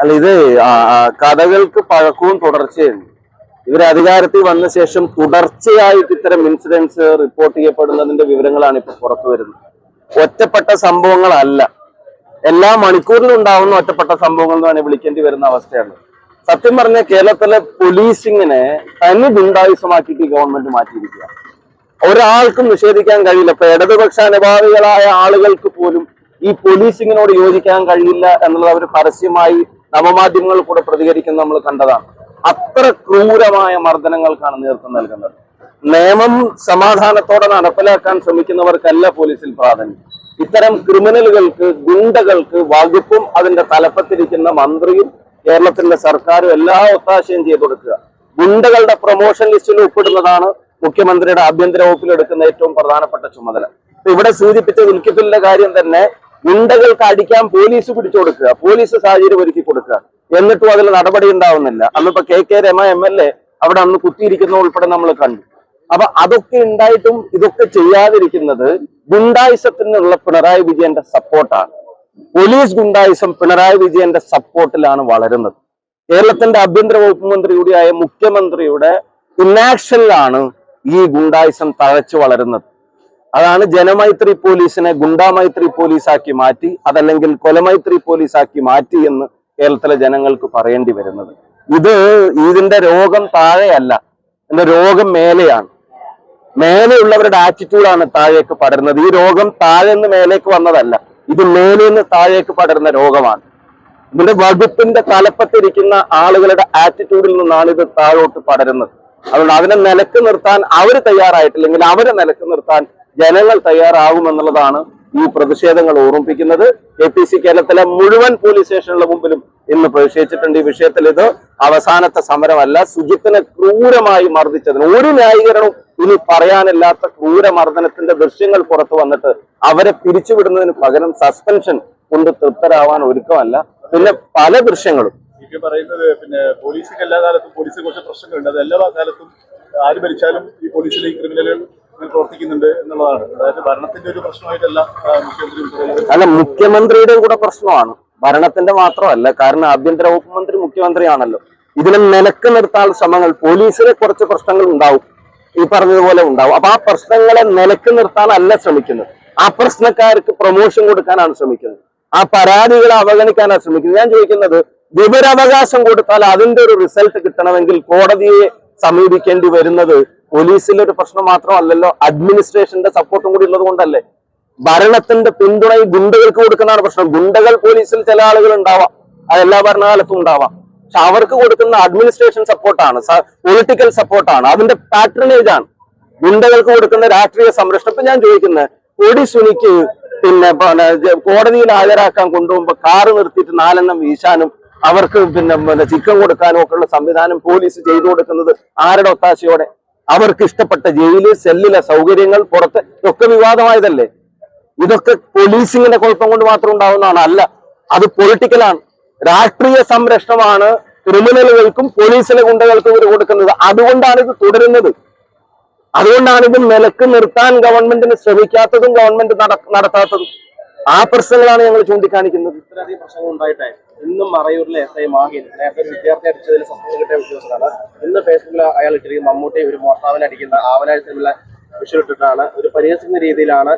അല്ല ഇത് കഥകൾക്ക് പഴക്കവും തുടർച്ചയുണ്ട്. ഇവർ അധികാരത്തിൽ വന്ന ശേഷം തുടർച്ചയായിട്ട് ഇത്തരം ഇൻസിഡൻസ് റിപ്പോർട്ട് ചെയ്യപ്പെടുന്നതിന്റെ വിവരങ്ങളാണ് ഇപ്പൊ പുറത്തു വരുന്നത്. ഒറ്റപ്പെട്ട സംഭവങ്ങളല്ല. എല്ലാ മണിക്കൂറിലും ഉണ്ടാവുന്ന ഒറ്റപ്പെട്ട സംഭവങ്ങൾ എന്ന് വിളിക്കേണ്ടി വരുന്ന അവസ്ഥയാണ്. സത്യം പറഞ്ഞ കേരളത്തിലെ പോലീസിങ്ങിനെ തനി ഗുണ്ടായുസമാക്കിയിട്ട് ഗവൺമെന്റ് മാറ്റിയിരിക്കുക ഒരാൾക്കും നിഷേധിക്കാൻ കഴിയില്ല. ഇപ്പൊ ഇടതുപക്ഷ അനുഭാവികളായ ആളുകൾക്ക് പോലും ഈ പോലീസിങ്ങിനോട് യോജിക്കാൻ കഴിയില്ല എന്നുള്ളത് അവർ പരസ്യമായി നവമാധ്യമങ്ങളിൽ കൂടെ പ്രതികരിക്കുന്നത് നമ്മൾ കണ്ടതാണ്. അത്ര ക്രൂരമായ മർദ്ദനങ്ങൾക്കാണ് നേതൃത്വം നൽകുന്നത്. നിയമം സമാധാനത്തോടെ നടപ്പിലാക്കാൻ ശ്രമിക്കുന്നവർക്കല്ല പോലീസിൽ പ്രാധാന്യം. ഇത്തരം ക്രിമിനലുകൾക്ക് ഗുണ്ടകൾക്ക് വകുപ്പും അതിന്റെ തലപ്പത്തിരിക്കുന്ന മന്ത്രിയും കേരളത്തിന്റെ സർക്കാരും എല്ലാ ഒത്താശയും ചെയ്തു കൊടുക്കുക. ഗുണ്ടകളുടെ പ്രൊമോഷൻ ലിസ്റ്റിൽ ഉൾപ്പെടുന്നതാണ് മുഖ്യമന്ത്രിയുടെ ആഭ്യന്തര വകുപ്പിൽ എടുക്കുന്ന ഏറ്റവും പ്രധാനപ്പെട്ട ചുമതല. ഇവിടെ സൂചിപ്പിച്ച ഉൽക്കിപ്പിലിന്റെ കാര്യം തന്നെ ഗുണ്ടകൾക്ക് അടിക്കാൻ പോലീസ് പിടിച്ചു കൊടുക്കുക പോലീസ് സാഹചര്യം ഒരുക്കി കൊടുക്കുക. എന്നിട്ടും അതിൽ നടപടി ഉണ്ടാവുന്നില്ല. അന്നിപ്പോ K K Rema M L A അവിടെ അന്ന് കുത്തിയിരിക്കുന്ന ഉൾപ്പെടെ നമ്മൾ കണ്ടു. അപ്പൊ അതൊക്കെ ഉണ്ടായിട്ടും ഇതൊക്കെ ചെയ്യാതിരിക്കുന്നത് ഗുണ്ടായിസത്തിനുള്ള പിണറായി വിജയന്റെ സപ്പോർട്ടാണ്. പോലീസ് ഗുണ്ടായിസം പിണറായി വിജയന്റെ സപ്പോർട്ടിലാണ് വളരുന്നത്. കേരളത്തിന്റെ ആഭ്യന്തര വകുപ്പ് മന്ത്രി കൂടിയായ മുഖ്യമന്ത്രിയുടെ ഇന്നാക്ഷനിലാണ് ഈ ഗുണ്ടായിസം തഴച്ചു വളരുന്നത്. അതാണ് ജനമൈത്രി പോലീസിനെ ഗുണ്ടാമൈത്രി പോലീസാക്കി മാറ്റി അതല്ലെങ്കിൽ കൊലമൈത്രി പോലീസാക്കി മാറ്റി എന്ന് കേരളത്തിലെ ജനങ്ങൾക്ക് പറയേണ്ടി വരുന്നത്. ഇത് ഇതിന്റെ രോഗം താഴെയല്ല എന്റെ രോഗം മേലെയാണ്. മേലെയുള്ളവരുടെ ആറ്റിറ്റ്യൂഡാണ് താഴേക്ക് പടരുന്നത്. ഈ രോഗം താഴെ നിന്ന് മേലേക്ക് വന്നതല്ല ഇത് മേലെ നിന്ന് താഴേക്ക് പടരുന്ന രോഗമാണ്. ഇതിന്റെ വകുപ്പിന്റെ തലപ്പത്തിരിക്കുന്ന ആളുകളുടെ ആറ്റിറ്റ്യൂഡിൽ നിന്നാണ് ഇത് താഴോട്ട് പടരുന്നത്. അതുകൊണ്ട് അതിനെ നിലയ്ക്ക് നിർത്താൻ അവർ തയ്യാറായിട്ടില്ലെങ്കിൽ അവരെ നിലയ്ക്ക് നിർത്താൻ ജനങ്ങൾ തയ്യാറാകുമെന്നുള്ളതാണ് ഈ പ്രതിഷേധങ്ങൾ ഓർമ്മിപ്പിക്കുന്നത്. എ പി സി കേരളത്തിലെ മുഴുവൻ പോലീസ് സ്റ്റേഷനുകളുടെ മുമ്പിലും ഇന്ന് പ്രതിഷേധിച്ചിട്ടുണ്ട്. ഈ വിഷയത്തിൽ ഇത് അവസാനത്തെ സമരമല്ല സുജിത്തിനെ ക്രൂരമായി മർദ്ദിച്ചതിന്. ഒരു ന്യായീകരണവും ഇനി പറയാനില്ലാത്ത ക്രൂരമർദ്ദനത്തിന്റെ ദൃശ്യങ്ങൾ പുറത്തു വന്നിട്ട് അവരെ പിരിച്ചുവിടുന്നതിന് പകരം സസ്പെൻഷൻ കൊണ്ട് തൃപ്തരാവാൻ ഒരുക്കമല്ല. പിന്നെ പല ദൃശ്യങ്ങളും. പറയുന്നത് പിന്നെ പോലീസിന് എല്ലാ കാലത്തും പോലീസിന് കുറച്ച് പ്രശ്നങ്ങളുണ്ട്. അത് എല്ലാ കാലത്തും ആര് ഭരിച്ചാലും ഈ പോലീസിലെ ഈ ക്രിമിനലുകൾ പ്രവർത്തിക്കുന്നുണ്ട് എന്നുള്ളതാണ്. അതായത് ഭരണത്തിന്റെ ഒരു പ്രശ്നമായിട്ടല്ല മുഖ്യമന്ത്രി അല്ല മുഖ്യമന്ത്രിയുടെ കൂടെ പ്രശ്നമാണ്. ഭരണത്തിന്റെ മാത്രമല്ല കാരണം ആഭ്യന്തര വകുപ്പ് മന്ത്രി മുഖ്യമന്ത്രിയാണല്ലോ. ഇതിനെ നിലയ്ക്ക് നിർത്താനുള്ള ശ്രമങ്ങൾ പോലീസിലെ കുറച്ച് പ്രശ്നങ്ങൾ ഉണ്ടാവും. ഈ പറഞ്ഞതുപോലെ ഉണ്ടാവും. അപ്പൊ ആ പ്രശ്നങ്ങളെ നിലയ്ക്ക് നിർത്താനല്ല ശ്രമിക്കുന്നത്. ആ പ്രശ്നക്കാർക്ക് പ്രൊമോഷൻ കൊടുക്കാനാണ് ശ്രമിക്കുന്നത്. ആ പരാതികളെ അവഗണിക്കാനാണ് ശ്രമിക്കുന്നത്. ഞാൻ ചോദിക്കുന്നത് വിവരാവകാശം കൊടുത്താൽ അതിന്റെ ഒരു റിസൾട്ട് കിട്ടണമെങ്കിൽ കോടതിയെ സമീപിക്കേണ്ടി വരുന്നത് പോലീസിലെ ഒരു പ്രശ്നം മാത്രമല്ലല്ലോ അഡ്മിനിസ്ട്രേഷന്റെ സപ്പോർട്ടും കൂടി ഉള്ളത് കൊണ്ടല്ലേ? ഭരണത്തിന്റെ പിന്തുണ ഈ ഗുണ്ടകൾക്ക് കൊടുക്കുന്നതാണ് പ്രശ്നം. ഗുണ്ടകൾ പോലീസിൽ ചില ആളുകൾ ഉണ്ടാവാം. അത് എല്ലാ ഭരണകാലത്തും ഉണ്ടാവാം. പക്ഷെ അവർക്ക് കൊടുക്കുന്ന അഡ്മിനിസ്ട്രേഷൻ സപ്പോർട്ടാണ് പൊളിറ്റിക്കൽ സപ്പോർട്ടാണ് അതിന്റെ പാട്രണേജ് ആണ്. ഗുണ്ടകൾക്ക് കൊടുക്കുന്ന രാഷ്ട്രീയ സംരക്ഷണം. ഇപ്പൊ ഞാൻ ചോദിക്കുന്നത് കൊടി സുനിക്ക് പിന്നെ കോടതിയിൽ ഹാജരാക്കാൻ കൊണ്ടുപോകുമ്പോ കാറ് നിർത്തിയിട്ട് നാലെണ്ണം വീശാനും അവർക്ക് പിന്നെ ചിക്കൻ കൊടുക്കാനും ഒക്കെയുള്ള സംവിധാനം പോലീസ് ചെയ്തു കൊടുക്കുന്നത് ആരുടെ ഒത്താശയോടെ? അവർക്ക് ഇഷ്ടപ്പെട്ട ജയിൽ സെല്ലിലെ സൗകര്യങ്ങൾ പുറത്ത് ഇതൊക്കെ വിവാദമായതല്ലേ? ഇതൊക്കെ പോലീസിങ്ങിന്റെ കുഴപ്പം കൊണ്ട് മാത്രം ഉണ്ടാവുന്നതാണ്. അല്ല അത് പൊളിറ്റിക്കലാണ് രാഷ്ട്രീയ സംരക്ഷണമാണ് ക്രിമിനലുകൾക്കും പോലീസിലെ ഗുണ്ടകൾക്കും ഇവർ കൊടുക്കുന്നത്. അതുകൊണ്ടാണ് ഇത് തുടരുന്നത്. അതുകൊണ്ടാണ് ഇത് നിലയ്ക്ക് നിർത്താൻ ഗവൺമെന്റിന് ശ്രമിക്കാത്തതും ഗവൺമെന്റ് നട- നടത്താത്തതും. ആ പ്രശ്നങ്ങളാണ് ഞങ്ങൾ ചൂണ്ടിക്കാണിക്കുന്നത്. ഇത്രയധികം പ്രശ്നങ്ങൾ ഉണ്ടായിട്ടേ. ഇന്നും മറയൂരിലെ എസ് ഐ മാഹിൻ നേരത്തെ വിദ്യാർത്ഥി അടിച്ചതിൽ സസ്പെൻഷൻ കിട്ടിയ ഉദ്യോഗസ്ഥനാണ് ഇന്ന് ഫേസ്ബുക്കിൽ അയാൾ ഇട്ടിരിക്കും മമ്മൂട്ടി ഒരു മോഷ്ടാവിനെ അടിക്കുന്ന ആവനാഴ് സിനിമയിലെ വിഷയം ഇട്ടിട്ടാണ്. ഒരു പരിഹസിക്കുന്ന രീതിയിലാണ്.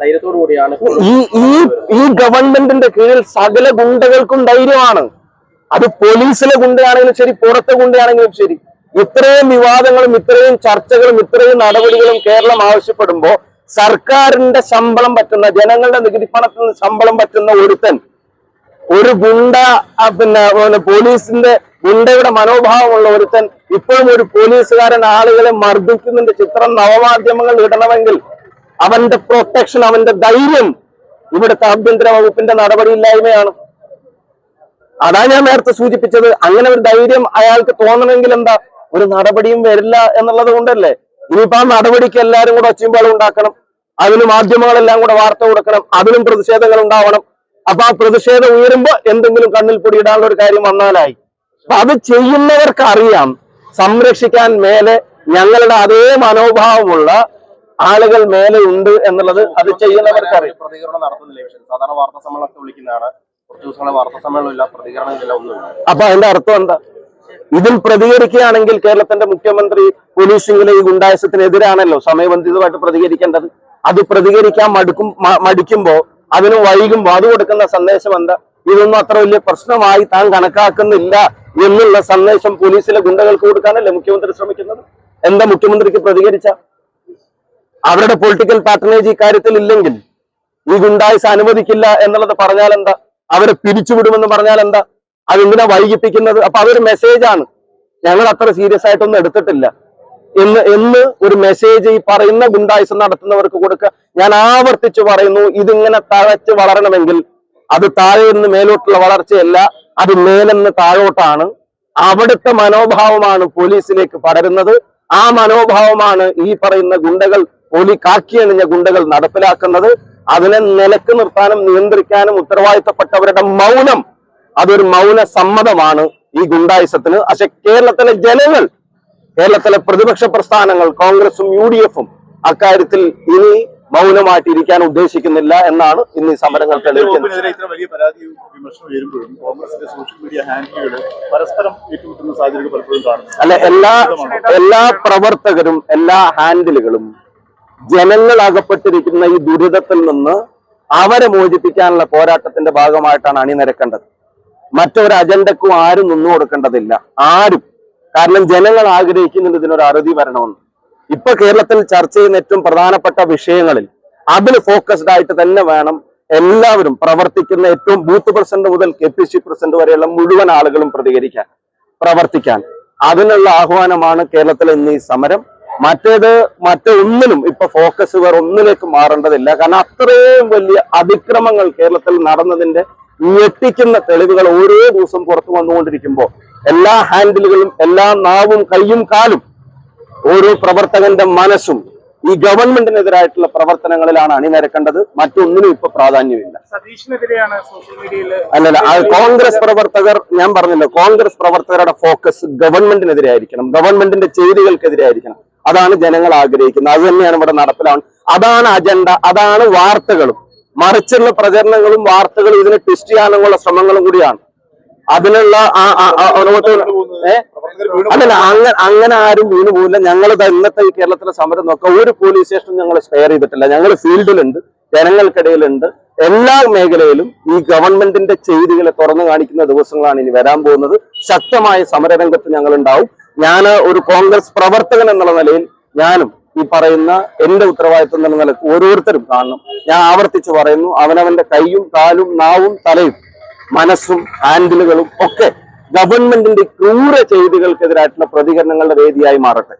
ധൈര്യത്തോടു കൂടിയാണ് ഈ ഈ ഗവൺമെന്റിന്റെ കീഴിൽ സകല ഗുണ്ടകൾക്കും ധൈര്യമാണ്. അത് പോലീസിലെ ഗുണ്ടയാണെങ്കിലും ശരി പുറത്തെ ഗുണ്ടയാണെങ്കിലും ശരി. ഇത്രയും വിവാദങ്ങളും ഇത്രയും ചർച്ചകളും ഇത്രയും നടപടികളും കേരളം ആവശ്യപ്പെടുമ്പോ സർക്കാരിന്റെ ശമ്പളം പറ്റുന്ന ജനങ്ങളുടെ നികുതി പണത്തിൽ നിന്ന് ശമ്പളം പറ്റുന്ന ഒരുത്തൻ ഒരു ഗുണ്ട പിന്നെ പോലീസിന്റെ ഗുണ്ടയുടെ മനോഭാവമുള്ള ഒരുത്തൻ ഇപ്പോഴും ഒരു പോലീസുകാരൻ ആളുകളെ മർദ്ദിക്കുന്നതിന്റെ ചിത്രം നവമാധ്യമങ്ങൾ ഇടണമെങ്കിൽ അവന്റെ പ്രൊട്ടക്ഷൻ അവന്റെ ധൈര്യം ഇവിടുത്തെ ആഭ്യന്തര വകുപ്പിന്റെ നടപടിയില്ലായ്മയാണ്. അതാ ഞാൻ നേരത്തെ സൂചിപ്പിച്ചത്. അങ്ങനെ ഒരു ധൈര്യം അയാൾക്ക് തോന്നണമെങ്കിൽ എന്താ? ഒരു നടപടിയും വരില്ല എന്നുള്ളത് കൊണ്ടല്ലേ? ഇനിയിപ്പോ ആ നടപടിക്ക് എല്ലാവരും കൂടെ ഒച്ചയുമ്പാളും ഉണ്ടാക്കണം. അതിന് മാധ്യമങ്ങളെല്ലാം കൂടെ വാർത്ത കൊടുക്കണം അതിനും പ്രതിഷേധങ്ങൾ ഉണ്ടാവണം. അപ്പൊ ആ പ്രതിഷേധം ഉയരുമ്പോ എന്തെങ്കിലും കണ്ണിൽ പൊടിയിടാനുള്ള ഒരു കാര്യം വന്നാലായി. അപ്പൊ അത് ചെയ്യുന്നവർക്കറിയാം. സംരക്ഷിക്കാൻ മേലെ ഞങ്ങളുടെ അതേ മനോഭാവമുള്ള ആളുകൾ മേലെ ഉണ്ട് എന്നുള്ളത് അത് ചെയ്യുന്നവർക്കറിയാം. പ്രതികരണം നടത്തുന്നില്ല സാധാരണ വാർത്താ സമ്മേളനത്തെ വിളിക്കുന്നതാണ്. കുറച്ച് ദിവസങ്ങളെ വാർത്താ സമ്മേളനം ഇല്ല പ്രതികരണം ഇല്ല ഒന്നുമില്ല. അപ്പൊ അതിന്റെ അർത്ഥം എന്താ? ഇതിൽ പ്രതികരിക്കുകയാണെങ്കിൽ കേരളത്തിന്റെ മുഖ്യമന്ത്രി പോലീസിംഗിലെ ഈ ഗുണ്ടായസത്തിനെതിരാണല്ലോ സമയബന്ധിതമായിട്ട് പ്രതികരിക്കേണ്ടത്. അത് പ്രതികരിക്കാൻ മടുക്കും മടിക്കുമ്പോ അതിന് വൈകുമ്പോ അത് കൊടുക്കുന്ന സന്ദേശം എന്താ? ഇതൊന്നും അത്ര വലിയ പ്രശ്നമായി താൻ കണക്കാക്കുന്നില്ല എന്നുള്ള സന്ദേശം പോലീസിലെ ഗുണ്ടകൾക്ക് കൊടുക്കാനല്ലേ മുഖ്യമന്ത്രി ശ്രമിക്കുന്നത്? എന്താ മുഖ്യമന്ത്രിക്ക് പ്രതികരിച്ച? അവരുടെ പൊളിറ്റിക്കൽ പാർട്ടനേജ് ഇക്കാര്യത്തിൽ ഇല്ലെങ്കിൽ ഈ ഗുണ്ടായസ് അനുവദിക്കില്ല എന്നുള്ളത് പറഞ്ഞാൽ എന്താ അവരെ പിരിച്ചുവിടുമെന്ന് പറഞ്ഞാൽ എന്താ അതെന്തിനാ വൈകിപ്പിക്കുന്നത്? അപ്പൊ അതൊരു മെസ്സേജാണ് ഞങ്ങൾ അത്ര സീരിയസ് ആയിട്ടൊന്നും എടുത്തിട്ടില്ല. എന്ന് എന്ന് ഒരു മെസ്സേജ് ഈ പറയുന്ന ഗുണ്ടായുസ് നടത്തുന്നവർക്ക് കൊടുക്കുക ഞാൻ ആവർത്തിച്ചു പറയുന്നു ഇതിങ്ങനെ തഴച്ച് വളരണമെങ്കിൽ അത് താഴെ നിന്ന് മേലോട്ടുള്ള വളർച്ചയല്ല അത് മേലെന്ന് താഴോട്ടാണ്. അവിടുത്തെ മനോഭാവമാണ് പോലീസിലേക്ക് പടരുന്നത്. ആ മനോഭാവമാണ് ഈ പറയുന്ന ഗുണ്ടകൾ പോലി കാക്കിയണിഞ്ഞ ഗുണ്ടകൾ നടപ്പിലാക്കുന്നത്. അതിനെ നിലയ്ക്ക് നിർത്താനും നിയന്ത്രിക്കാനും ഉത്തരവാദിത്തപ്പെട്ടവരുടെ മൗനം അതൊരു മൗന സമ്മതമാണ് ഈ ഗുണ്ടായുസത്തിന്. പക്ഷെ കേരളത്തിലെ ജനങ്ങൾ കേരളത്തിലെ പ്രതിപക്ഷ പ്രസ്ഥാനങ്ങൾ കോൺഗ്രസും യു ഡി എഫും അക്കാര്യത്തിൽ ഇനി മൗനമായിട്ടിരിക്കാൻ ഉദ്ദേശിക്കുന്നില്ല എന്നാണ് ഇന്ന് ഈ സമരങ്ങൾ തെളിയിക്കുന്നത്. അല്ല എല്ലാ എല്ലാ പ്രവർത്തകരും എല്ലാ ഹാൻഡിലുകളും ജനങ്ങൾ അകപ്പെട്ടിരിക്കുന്ന ഈ ദുരിതത്തിൽ നിന്ന് അവരെ മോചിപ്പിക്കാനുള്ള പോരാട്ടത്തിന്റെ ഭാഗമായിട്ടാണ് അണിനിരക്കേണ്ടത്. മറ്റൊരു അജണ്ടക്കും ആരും നിന്നു കൊടുക്കേണ്ടതില്ല. ആരും. കാരണം ജനങ്ങൾ ആഗ്രഹിക്കുന്നുണ്ട് ഇതിനൊരു അറുതി വരണമെന്ന്. ഇപ്പൊ കേരളത്തിൽ ചർച്ച ചെയ്യുന്ന ഏറ്റവും പ്രധാനപ്പെട്ട വിഷയങ്ങളിൽ അതിൽ ഫോക്കസ്ഡ് ആയിട്ട് തന്നെ വേണം എല്ലാവരും പ്രവർത്തിക്കുന്ന ഏറ്റവും ബൂത്ത് പ്രസിഡന്റ് മുതൽ കെ പി സി പ്രസിഡന്റ് വരെയുള്ള മുഴുവൻ ആളുകളും പ്രതികരിക്കാൻ പ്രവർത്തിക്കാൻ. അതിനുള്ള ആഹ്വാനമാണ് കേരളത്തിലെ ഇന്ന് ഈ സമരം. മറ്റേത് മറ്റൊന്നിനും ഇപ്പൊ ഫോക്കസ് വേറെ ഒന്നിലേക്ക് മാറേണ്ടതില്ല. കാരണം അത്രയും വലിയ അതിക്രമങ്ങൾ കേരളത്തിൽ നടന്നതിന്റെ ഞെട്ടിക്കുന്ന തെളിവുകൾ ഓരോ ദിവസം പുറത്തു വന്നുകൊണ്ടിരിക്കുമ്പോൾ എല്ലാ ഹാൻഡിലുകളും എല്ലാ നാവും കൈയും കാലും ഓരോ പ്രവർത്തകന്റെ മനസ്സും ഈ ഗവൺമെന്റിനെതിരായിട്ടുള്ള പ്രവർത്തനങ്ങളിലാണ് അണിനിരക്കേണ്ടത്. മറ്റൊന്നിനും ഇപ്പൊ പ്രാധാന്യമില്ല. സതീഷിനെതിരെയാണ് സോഷ്യൽ മീഡിയയിൽ അല്ലല്ല കോൺഗ്രസ് പ്രവർത്തകർ ഞാൻ പറഞ്ഞല്ലോ കോൺഗ്രസ് പ്രവർത്തകരുടെ ഫോക്കസ് ഗവൺമെന്റിനെതിരെ ആയിരിക്കണം. ഗവൺമെന്റിന്റെ ചെയ്തികൾക്കെതിരെ ആയിരിക്കണം അതാണ് ജനങ്ങൾ ആഗ്രഹിക്കുന്നത്. അത് തന്നെയാണ് ഇവിടെ നടപ്പിലാവുന്നത് അതാണ് അജണ്ട അതാണ് വാർത്തകളും. മറിച്ചുള്ള പ്രചരണങ്ങളും വാർത്തകളും ഇതിനെ ട്വിസ്റ്റ് ചെയ്യാനുള്ള ശ്രമങ്ങളും കൂടിയാണ്. അതിനുള്ള ആ- അല്ലല്ല അങ്ങനെ അങ്ങനെ ആരും വീണു പോകില്ല ഞങ്ങൾ ഇന്നത്തെ ഈ കേരളത്തിലെ സമരം നോക്കുക. ഒരു പോലീസ് സ്റ്റേഷനും ഞങ്ങൾ സ്പെയർ ചെയ്തിട്ടില്ല. ഞങ്ങൾ ഫീൽഡിലുണ്ട് ജനങ്ങൾക്കിടയിലുണ്ട്. എല്ലാ മേഖലയിലും ഈ ഗവൺമെന്റിന്റെ ചെയ്തികളെ തുറന്നു കാണിക്കുന്ന ദിവസങ്ങളാണ് ഇനി വരാൻ പോകുന്നത്. ശക്തമായ സമരരംഗത്ത് ഞങ്ങൾ ഉണ്ടാവും ഞാൻ ഒരു കോൺഗ്രസ് പ്രവർത്തകൻ എന്നുള്ള നിലയിൽ ഞാനും ഈ പറയുന്ന എന്റെ ഉത്തരവാദിത്വം എന്നുള്ള നിലയ്ക്ക് ഓരോരുത്തരും കാണണം. ഞാൻ ആവർത്തിച്ചു പറയുന്നു അവനവന്റെ കൈയും കാലും നാവും തലയും മനസ്സും ഹാൻഡിലുകളും ഒക്കെ ഗവൺമെന്റിന്റെ ക്രൂര ചെയ്തികൾക്കെതിരായിട്ടുള്ള പ്രതികരണങ്ങളുടെ വേദിയായി മാറട്ടെ.